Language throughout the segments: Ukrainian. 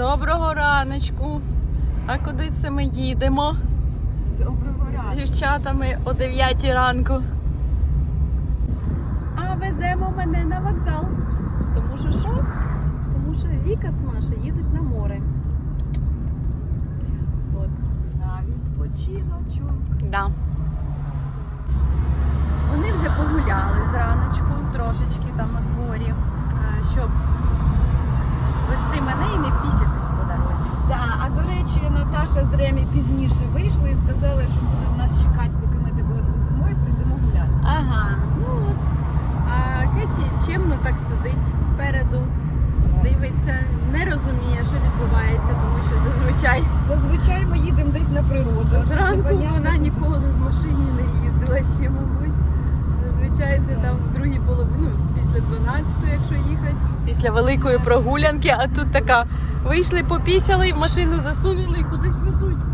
Доброго раночку. А куди це ми їдемо? Доброго З ранку. дівчатами о 9 ранку. А веземо мене на вокзал. Тому що що? Тому що Віка з Машею їдуть на море. От. На відпочиночок. Да. Вони вже погуляли зраночку, трошечки там на дворі, е, щоб вести мене і не впісятись по дорозі. Да, а до речі, Наташа з Ремі пізніше вийшли і сказали, що будуть нас чекати, поки ми тебе відвеземо і прийдемо гуляти. Ага, ну от. А Кеті чемно так сидить спереду, дивиться, не розуміє, що відбувається, тому що зазвичай Зазвичай ми їдемо десь на природу. зранку вона ніколи в машині не їздила ще, мабуть. Зазвичай це там в другій половині, ну, після 12, якщо їхати. Після великої прогулянки, а тут така вийшли, попісяли, і в машину засунули і кудись везуть.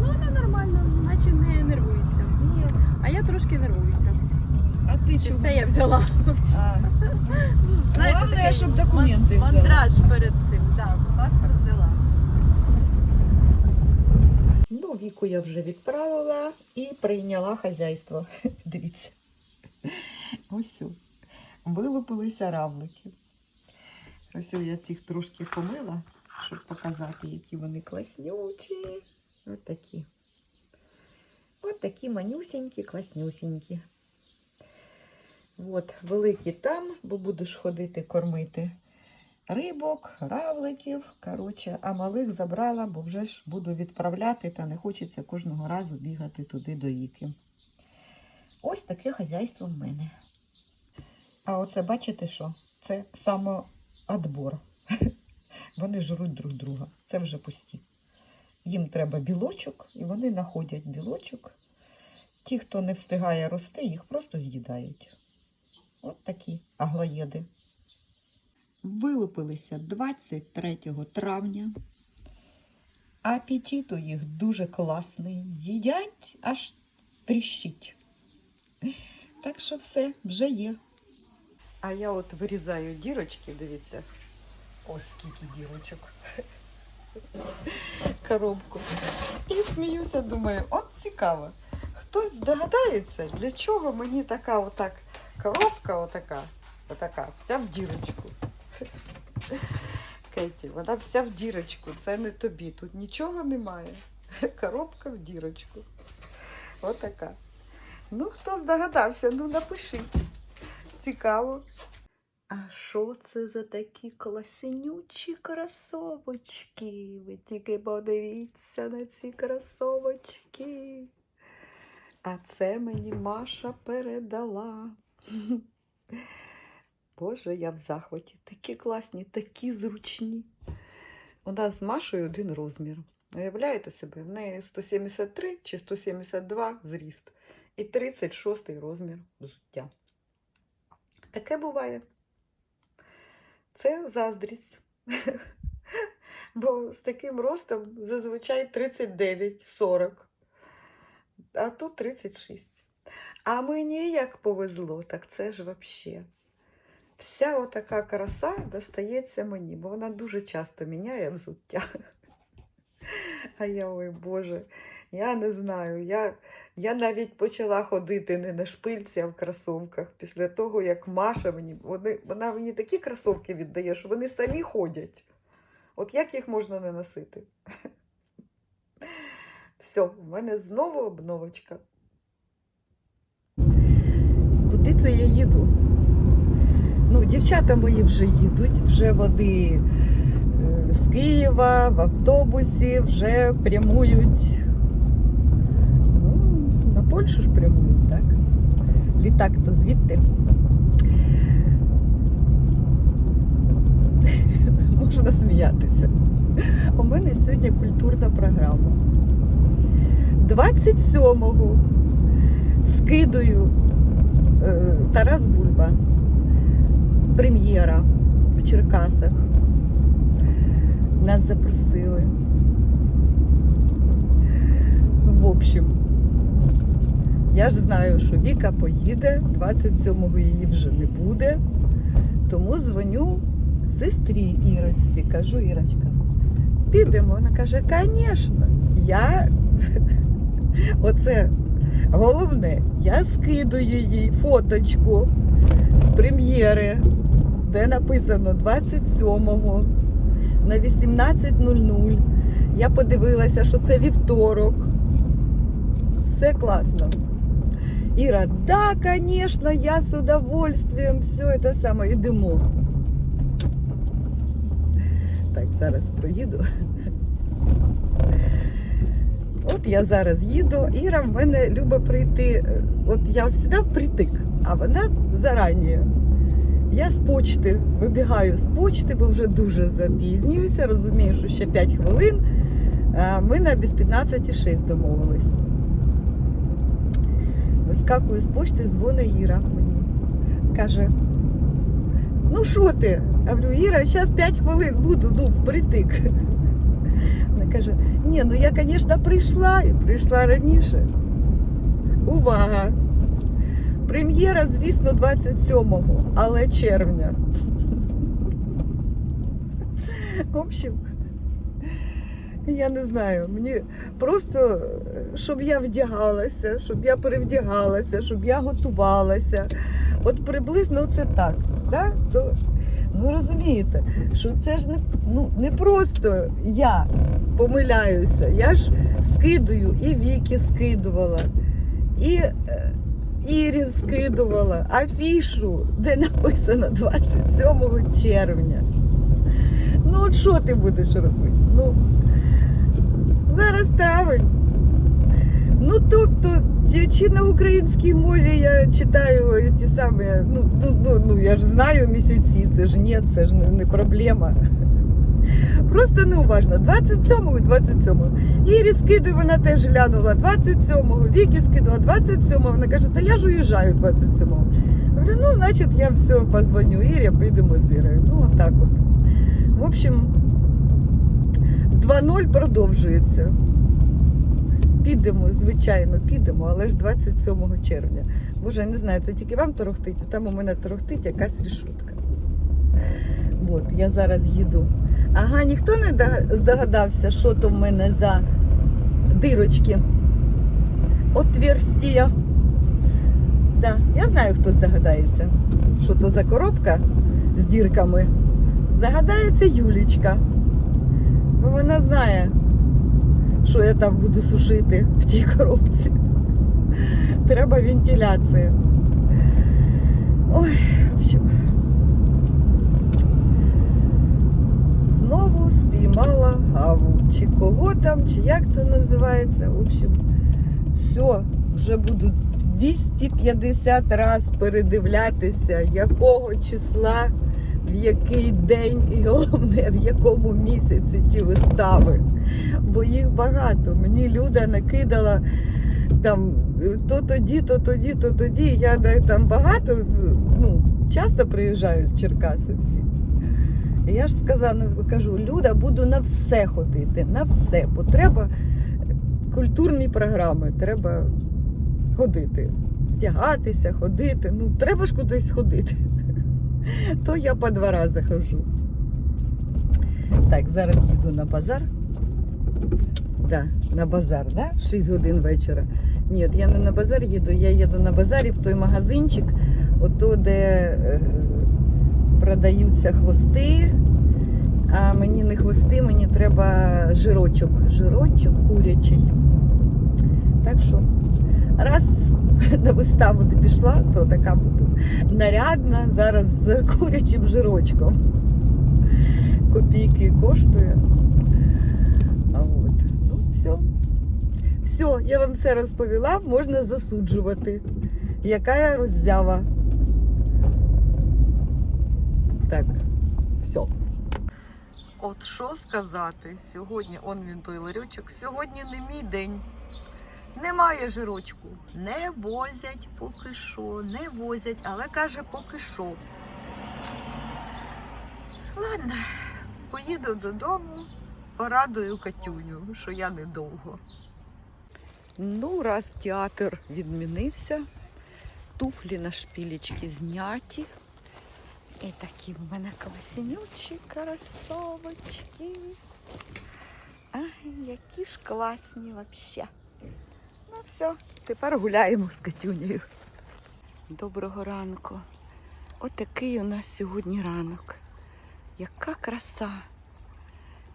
Ну, вона нормально, наче не нервується. Ні, А я трошки нервуюся. а ти чому? все я взяла? А, Головне, такий щоб документи взяла. мандраж перед цим. Так, паспорт взяла. Ну, віку я вже відправила і прийняла хазяйство. Дивіться. Ось. о. Вилупилися равлики. Ось я цих трошки помила, щоб показати, які вони класнючі. Ось такі. Ось такі манюсінькі, класнюсінькі. От, великі там, бо будеш ходити кормити рибок, равликів. Коротше, а малих забрала, бо вже ж буду відправляти, та не хочеться кожного разу бігати туди до Іки. Ось таке хазяйство в мене. А оце бачите що? Це самоотбор. Вони жруть друг друга. Це вже пусті. Їм треба білочок, і вони знаходять білочок. Ті, хто не встигає рости, їх просто з'їдають. От такі аглоєди вилупилися 23 травня. Апетит у їх дуже класний. З'їдять аж тріщить. Так що все, вже є. А я от вирізаю дірочки, дивіться. Ось скільки дірочок. Коробку. І сміюся, думаю, от цікаво. Хтось догадається, для чого мені така отак коробка, отака, отака, вся в дірочку. Кеті, вона вся в дірочку. Це не тобі. Тут нічого немає. Коробка в дірочку. Отака. Ну, хто здогадався, ну напишіть. Цікаво. А що це за такі класенючі кросовочки? Ви тільки подивіться на ці кросовочки. А це мені Маша передала. Боже, я в захваті. Такі класні, такі зручні. У нас з Машою один розмір. Уявляєте себе? В неї 173 чи 172 зріст і 36 розмір взуття. Таке буває. Це заздрість. Бо з таким ростом зазвичай 39-40, а тут 36. А мені як повезло, так це ж взагалі. Вся отака краса достається мені, бо вона дуже часто міняє взуття. А я, ой Боже, я не знаю. Я, я навіть почала ходити не на шпильці, а в кросовках. Після того, як Маша мені, вони, вона мені такі кросовки віддає, що вони самі ходять. От як їх можна не носити? Все, в мене знову обновочка. Куди це я їду? Ну, дівчата мої вже їдуть, вже вони е, з Києва в автобусі вже прямують. Ну, на Польщу ж прямують, так? Літак то звідти. Можна сміятися. У мене сьогодні культурна програма. 27-го скидую е, Тарас Бульба прем'єра в Черкасах. Нас запросили. В общем, я ж знаю, що Віка поїде, 27-го її вже не буде. Тому дзвоню сестрі Ірочці, кажу, Ірочка, підемо? Вона каже, звісно. Я оце головне, я скидую їй фоточку з прем'єри, де написано 27-го на 18.00. Я подивилася, що це вівторок. Все класно. Іра, да, звісно, я з удовольствием все це саме йдемо. Так, зараз проїду. От я зараз їду. Іра в мене любить прийти. От я завжди впритик, а вона зарані. Я з почти вибігаю з почти, бо вже дуже запізнююся. Розумію, що ще 5 хвилин. Ми на без 15,6 домовились. Вискакую з почти, дзвонить Іра мені. Каже: Ну що ти? Я говорю, Іра, зараз 5 хвилин буду, ну, впритик. Вона каже, ні, ну я, звісно, прийшла і прийшла раніше. Увага! Прем'єра, звісно, 27-го, але червня. В общем, я не знаю, мені просто, щоб я вдягалася, щоб я перевдягалася, щоб я готувалася. От приблизно це так. Да? То, ну розумієте, що це ж не, ну, не просто я помиляюся. Я ж скидую і Віки скидувала, і е, скидувала афішу, де написано 27 червня. Ну, от що ти будеш робити? Ну, зараз травень. Ну, тобто, чи- на українській мові я читаю ті самі, ну, ну, ну, ну я ж знаю місяці, це ж ні, це ж не проблема. Просто неуважно. 27-го, 27-го. Ірі скидаю, вона теж глянула 27-го, Вікі скидала 27-го. Вона каже, та я ж уїжджаю 27-го. Я Говорю, ну, значить, я все позвоню Ірі, підемо з Ірою. Ну, отак от. В общем, 2-0 продовжується. Підемо, звичайно, підемо, але ж 27 червня. Боже, я не знаю, це тільки вам торохтить, там у мене торохтить якась рішутка. От, я зараз їду. Ага, ніхто не здогадався, що то в мене за дирочки. Отверстія. Да, я знаю, хто здогадається, що то за коробка з дірками. Здогадається Юлічка. Бо вона знає, що я там буду сушити в тій коробці. Треба вентиляція. Ой, в общем. Знову спіймала гаву. Чи кого там, чи як це називається. В общем, все, вже буду 250 раз передивлятися, якого числа, в який день і головне, в якому місяці ті вистави. Бо їх багато. Мені Люда накидала там то тоді, то тоді, то тоді. Я там багато, ну, часто приїжджають в Черкаси всі. Я ж сказала, кажу, Люда, буду на все ходити, на все, бо треба культурні програми, треба ходити, вдягатися, ходити. Ну, треба ж кудись ходити. То я по два рази хожу. Так, зараз їду на базар. Да, на базар, да? 6 годин вечора. Ні, я не на базар їду, я їду на базарі в той магазинчик, ото де е, продаються хвости. А мені не хвости, мені треба жирочок. Жирочок курячий. Так що, раз на виставу не пішла, то така буду нарядна зараз з курячим жирочком. Копійки коштує. А от. Ну, все. Все, я вам все розповіла, можна засуджувати. Яка я роззява. Так, все. От що сказати? Сьогодні, он він той ларючок, сьогодні не мій день. Немає жирочку. Не возять поки що, не возять, але каже поки що. Ладно, поїду додому, порадую Катюню, що я недовго. Ну, раз театр відмінився, туфлі на шпілечки зняті. І такі в мене класенючі красавочки. які ж класні взагалі. Ну все, тепер гуляємо з Катюнею. Доброго ранку. Отакий у нас сьогодні ранок. Яка краса.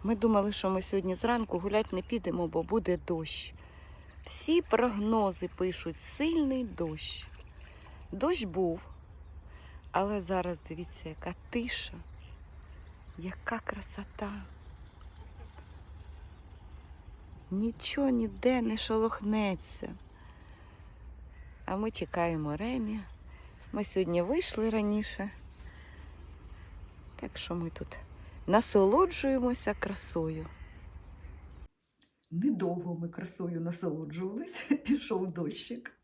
Ми думали, що ми сьогодні зранку гуляти не підемо, бо буде дощ. Всі прогнози пишуть сильний дощ. Дощ був, але зараз дивіться, яка тиша, яка красота. Нічого ніде не шолохнеться. А ми чекаємо Ремі. Ми сьогодні вийшли раніше. Так що ми тут насолоджуємося красою. Недовго ми красою насолоджувалися, пішов дощик.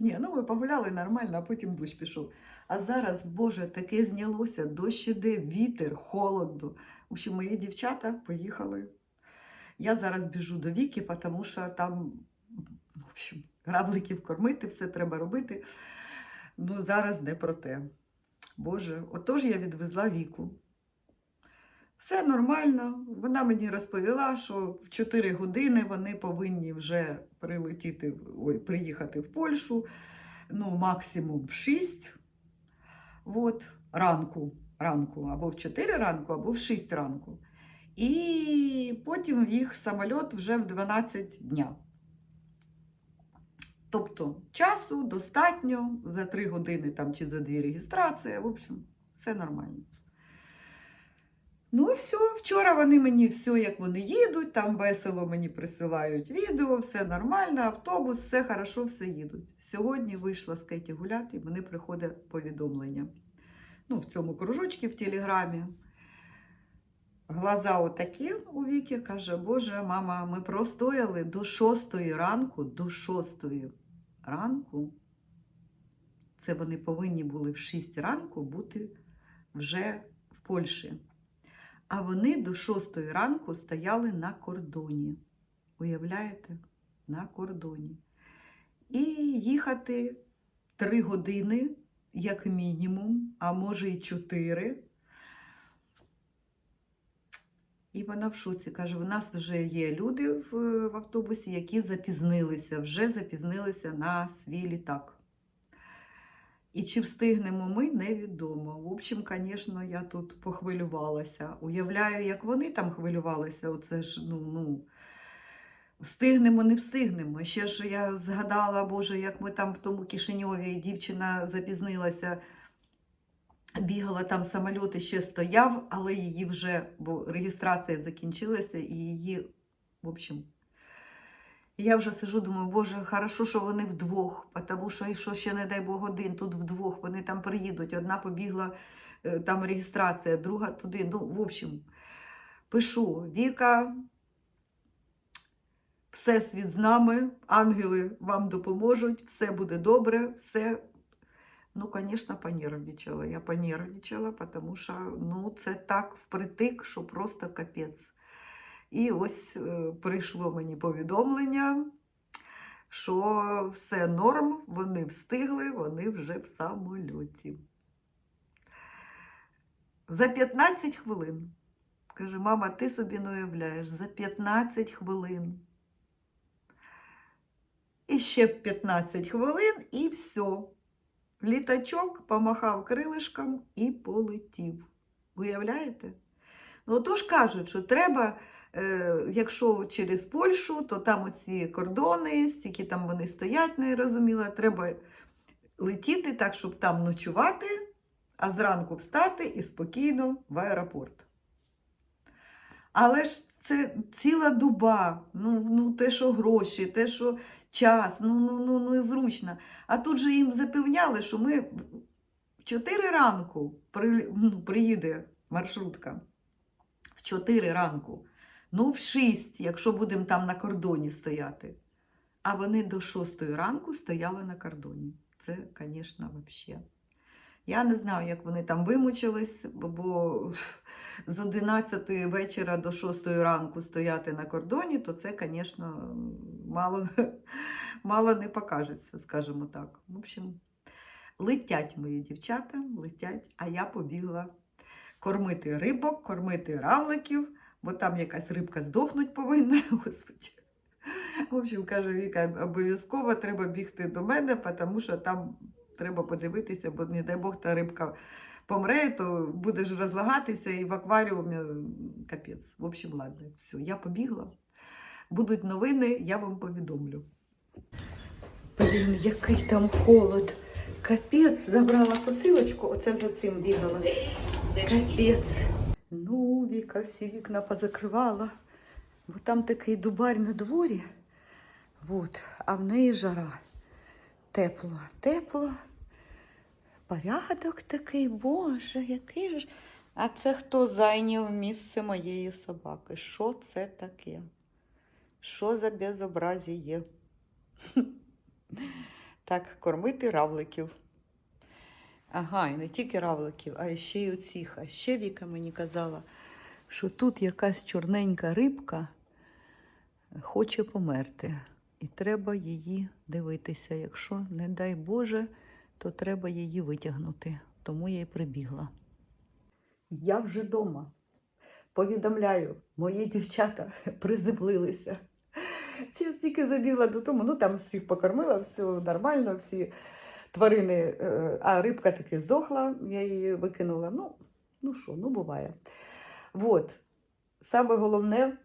Ні, ну ми погуляли нормально, а потім дощ пішов. А зараз, Боже, таке знялося, дощ іде, вітер, холодно. В общем, мої дівчата поїхали. Я зараз біжу до Віки, тому що там, в общем, грабликів кормити, все треба робити. Ну, зараз не про те. Боже, отож я відвезла Віку. Все нормально. Вона мені розповіла, що в 4 години вони повинні вже прилетіти, ой, приїхати в Польщу, ну, максимум в 6 от, ранку, ранку, або в 4 ранку, або в 6 ранку. І потім їх самоліт вже в 12 дня. Тобто часу достатньо за 3 години там, чи за 2 реєстрації. В общем, все нормально. Ну все, вчора вони мені все, як вони їдуть, там весело мені присилають відео, все нормально, автобус, все хорошо, все їдуть. Сьогодні вийшла з Кеті гуляти, і мені приходить повідомлення. Ну, в цьому кружочці в Телеграмі. Глаза отакі у Віки, каже, Боже, мама, ми простояли до шостої ранку, до шостої ранку. Це вони повинні були в 6 ранку бути вже в Польщі. А вони до 6 ранку стояли на кордоні. Уявляєте? На кордоні. І їхати 3 години, як мінімум, а може і 4. І вона в шоці каже: у нас вже є люди в, в автобусі, які запізнилися, вже запізнилися на свій літак. І чи встигнемо ми, невідомо. В общем, звісно, я тут похвилювалася. Уявляю, як вони там хвилювалися. Оце ж, ну, ну, встигнемо, не встигнемо. Ще ж я згадала, Боже, як ми там в тому Кишиньові, дівчина запізнилася, бігала там самоліт і ще стояв, але її вже, бо реєстрація закінчилася, і її, в общем, я вже сижу, думаю, боже, хорошо, що вони вдвох, тому що, що ще, не дай Бог, один, тут вдвох, вони там приїдуть. Одна побігла, е, там реєстрація, друга туди. Ну, в общем, пишу, Віка, Всесвіт з нами, ангели вам допоможуть, все буде добре, все. Ну, звісно, понервничала. Я понервничала, тому що ну, це так впритик, що просто капець. І ось е, прийшло мені повідомлення, що все норм, вони встигли, вони вже в самольоті. За 15 хвилин. Каже, мама, ти собі не уявляєш, за 15 хвилин. І ще 15 хвилин, і все. Літачок помахав крилишком і полетів. Уявляєте? Ну, тож кажуть, що треба Якщо через Польщу, то там оці кордони, стільки там вони стоять, не розуміла. Треба летіти так, щоб там ночувати, а зранку встати і спокійно в аеропорт. Але ж це ціла дуба, ну, ну те, що гроші, те, що час, ну, ну, ну, ну зручно. А тут же їм запевняли, що ми в 4 ранку при, ну, приїде маршрутка. В 4 ранку. Ну, в 6, якщо будемо там на кордоні стояти. А вони до 6 ранку стояли на кордоні. Це, звісно, взагалі. Я не знаю, як вони там вимучились, бо з 11 вечора до 6 ранку стояти на кордоні, то це, звісно, мало, мало не покажеться, скажімо так. В общем, летять мої дівчата, летять, а я побігла кормити рибок, кормити равликів бо там якась рибка здохнуть повинна. Господи. В общем, каже Віка, обов'язково треба бігти до мене, тому що там треба подивитися, бо не дай Бог та рибка помре, то будеш розлагатися і в акваріумі капець. В общем, ладно, все, я побігла. Будуть новини, я вам повідомлю. Блін, який там холод. Капець, забрала посилочку, оце за цим бігала. Капець. Віка всі вікна позакривала, бо там такий дубарь на дворі. Вот, а в неї жара. Тепло, тепло. Порядок такий, боже, який ж. А це хто зайняв місце моєї собаки? Що це таке? Що за безобразіє? Так, кормити равликів. Ага, і не тільки равликів, а ще й оцих. А ще Віка мені казала, що тут якась чорненька рибка хоче померти. І треба її дивитися. Якщо, не дай Боже, то треба її витягнути. Тому я й прибігла. Я вже вдома. Повідомляю, мої дівчата приземлилися. Чи тільки забігла додому, ну там всіх покормила, все нормально, всі тварини, е, а рибка таки здохла, я її викинула. Ну, ну що, ну буває. Вот. Саме головне,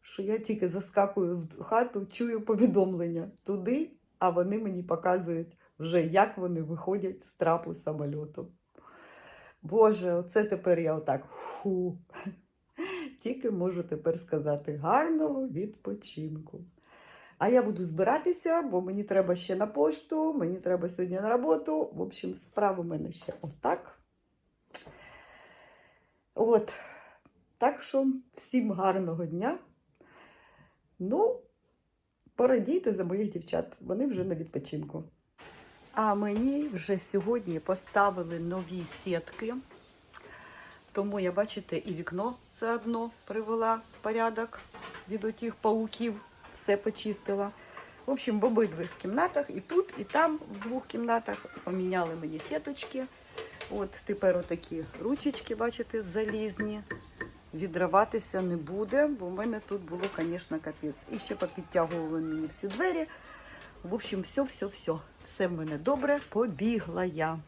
що я тільки заскакую в хату, чую повідомлення туди, а вони мені показують вже, як вони виходять з трапу самольоту. Боже, оце тепер я отак. Фу. Тільки можу тепер сказати гарного відпочинку. А я буду збиратися, бо мені треба ще на пошту, мені треба сьогодні на роботу. В общем, справа у мене ще отак. От. Так що всім гарного дня. Ну, порадійте за моїх дівчат, вони вже на відпочинку. А мені вже сьогодні поставили нові сітки. Тому я, бачите, і вікно заодно привела в порядок від отих пауків, все почистила. В общем, в обидвих кімнатах, і тут, і там, в двох кімнатах, поміняли мені сіточки. От тепер отакі ручечки, бачите, залізні. Відриватися не буде, бо в мене тут було, звісно, капець. І ще попідтягували мені всі двері. В общем, все, все, все. Все в мене добре. Побігла я.